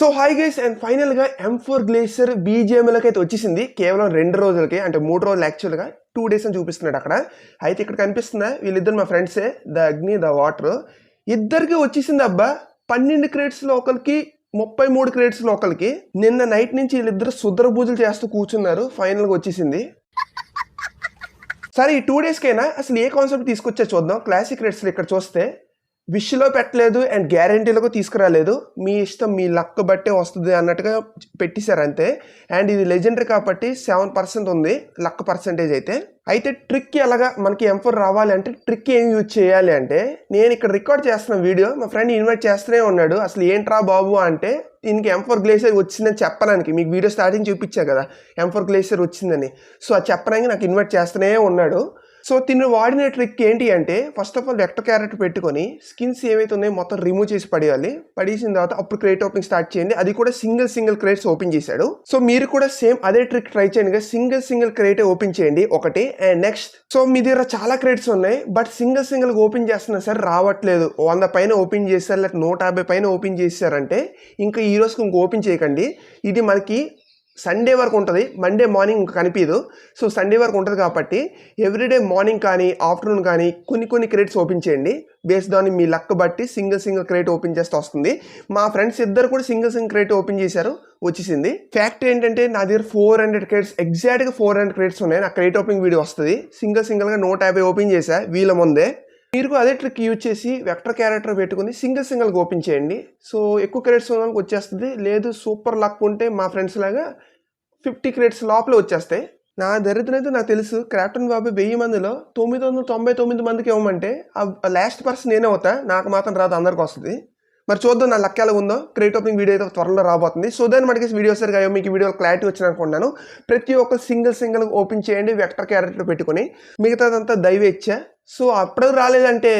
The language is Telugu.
సో హాయ్ గైస్ అండ్ ఫైనల్గా ఎం ఫోర్ గ్లేషియర్ బీజేఎంలకి అయితే వచ్చేసింది. కేవలం రెండు రోజులకి అంటే మూడు రోజులు యాక్చువల్గా టూ డేస్ అని చూపిస్తున్నాడు అక్కడ. అయితే ఇక్కడ కనిపిస్తుందా వీళ్ళిద్దరు మా ఫ్రెండ్సే ద అగ్ని ద వాటర్. ఇద్దరికి వచ్చేసింది అబ్బా పన్నెండు క్రేట్స్ లోకల్కి ఒకరికి ముప్పై మూడు క్రేట్స్ లోకల్కి. ఒకరికి నిన్న నైట్ నుంచి వీళ్ళిద్దరు శుద్ర పూజలు చేస్తూ కూర్చున్నారు. ఫైనల్గా వచ్చేసింది. సరే ఈ టూ డేస్కైనా అసలు ఏ కాన్సెప్ట్ తీసుకొచ్చా చూద్దాం. క్లాసిక్ రేట్స్లో ఇక్కడ చూస్తే. విష్లో పెట్టలేదు అండ్ గ్యారంటీలకు తీసుకురాలేదు. మీ ఇష్టం మీ లక్ బట్టే వస్తుంది అన్నట్టుగా పెట్టేశారు అంతే. అండ్ ఇది లెజెండరీ కాబట్టి సెవెన్ పర్సెంట్ ఉంది లక్ పర్సెంటేజ్ అయితే. అయితే ట్రిక్ ఎలాగా మనకి ఎంఫోర్ రావాలి అంటే ట్రిక్ ఏం యూజ్ చేయాలి అంటే నేను ఇక్కడ రికార్డ్ చేస్తున్న వీడియో మా ఫ్రెండ్ ఇన్వైట్ చేస్తూనే ఉన్నాడు. అసలు ఏంట్రా బాబు అంటే దీనికి ఎంఫోర్ గ్లేసర్ వచ్చిందని చెప్పడానికి మీకు వీడియో స్టార్టింగ్ చూపించా కదా ఎంఫోర్ గ్లేసర్ వచ్చిందని. సో అది చెప్పడానికి నాకు ఇన్వైట్ చేస్తూనే ఉన్నాడు. సో తిను వాడిన ట్రిక్ ఏంటి అంటే ఫస్ట్ ఆఫ్ ఆల్ రెక్ట క్యారెట్ పెట్టుకొని స్కిన్స్ ఏవైతే ఉన్నాయో మొత్తం రిమూవ్ చేసి పడేయాలి. పడేసిన తర్వాత అప్పుడు క్రేట్ ఓపెనింగ్ స్టార్ట్ చేయండి. అది కూడా సింగిల్ సింగిల్ క్రేట్స్ ఓపెన్ చేశాడు. సో మీరు కూడా సేమ్ అదే ట్రిక్ ట్రై చేయండి. సింగిల్ సింగిల్ క్రేట్ ఓపెన్ చేయండి. ఒకటి. అండ్ నెక్స్ట్ సో మీ దగ్గర చాలా క్రేట్స్ ఉన్నాయి. బట్ సింగిల్ సింగిల్ ఓపెన్ చేస్తున్నా సరే రావట్లేదు. వంద పైన ఓపెన్ చేశారు. లేకపోతే నూట యాభై పైన ఓపెన్ చేశారంటే ఇంకా ఈ రోజుకి ఇంక ఓపెన్ చేయకండి. ఇది మనకి సండే వరకు ఉంటుంది. మండే మార్నింగ్ కనిపించదు సో సండే వరకు ఉంటుంది కాబట్టి ఎవ్రీడే మార్నింగ్ కానీ ఆఫ్టర్నూన్ కానీ కొన్ని కొన్ని క్రేట్స్ ఓపెన్ చేయండి. బేస్డ్ ఆన్ మీ లక్ బట్టి సింగిల్ సింగిల్ క్రేట్ ఓపెన్ చేస్తే వస్తుంది. మా ఫ్రెండ్స్ ఇద్దరు కూడా సింగిల్ సింగిల్ క్రేట్ ఓపెన్ చేశారు. వచ్చేసింది. ఫ్యాక్ట్ ఏంటంటే నా దగ్గర ఫోర్ హండ్రెడ్ క్రేట్స్ ఎగ్జాక్ట్గా ఫోర్ హండ్రెడ్ క్రేట్స్ ఉన్నాయి. నా క్రేట్ ఓపెనింగ్ వీడియో వస్తుంది. సింగిల్ సింగిల్గా నూట యాభై ఓపెన్ చేశా. వీళ్ళ ముందే. మీరు అదే ట్రిక్ యూజ్ చేసి వెక్టర్ క్యారెక్టర్ పెట్టుకుని సింగిల్ సింగిల్ ఓపెన్ చేయండి. సో ఎక్కువ క్రెడిట్స్ ఉన్న వాళ్ళకి వచ్చేస్తుంది. లేదు సూపర్ లక్ ఉంటే మా ఫ్రెండ్స్ లాగా ఫిఫ్టీ క్రెడిట్స్ లోపల వచ్చేస్తాయి. నా దరిద్రం అయితే నాకు తెలుసు. క్రాప్టన్ బాబు వెయ్యి మందిలో తొమ్మిది వందల తొంభై తొమ్మిది మందికి ఇవ్వమంటే ఆ లాస్ట్ పర్సన్ నేనే అవుతా. నాకు మాత్రం రాదు అందరికి వస్తుంది. మరి చూద్దాం నా లక్ ఎలా ఉందో. క్రెడిట్ ఓపెనింగ్ వీడియో అయితే త్వరలో రాబోతుంది. సో దాన్ని మనకి వీడియో సరిగా మీకు వీడియో క్లారిటీ వచ్చిన అనుకుంటున్నాను. ప్రతి ఒక్క సింగిల్ సింగిల్ ఓపెన్ చేయండి వెక్టర్ క్యారెక్టర్ పెట్టుకుని. మిగతాదంతా దైవ ఇచ్చా. సో అప్పుడు రాలేదంటే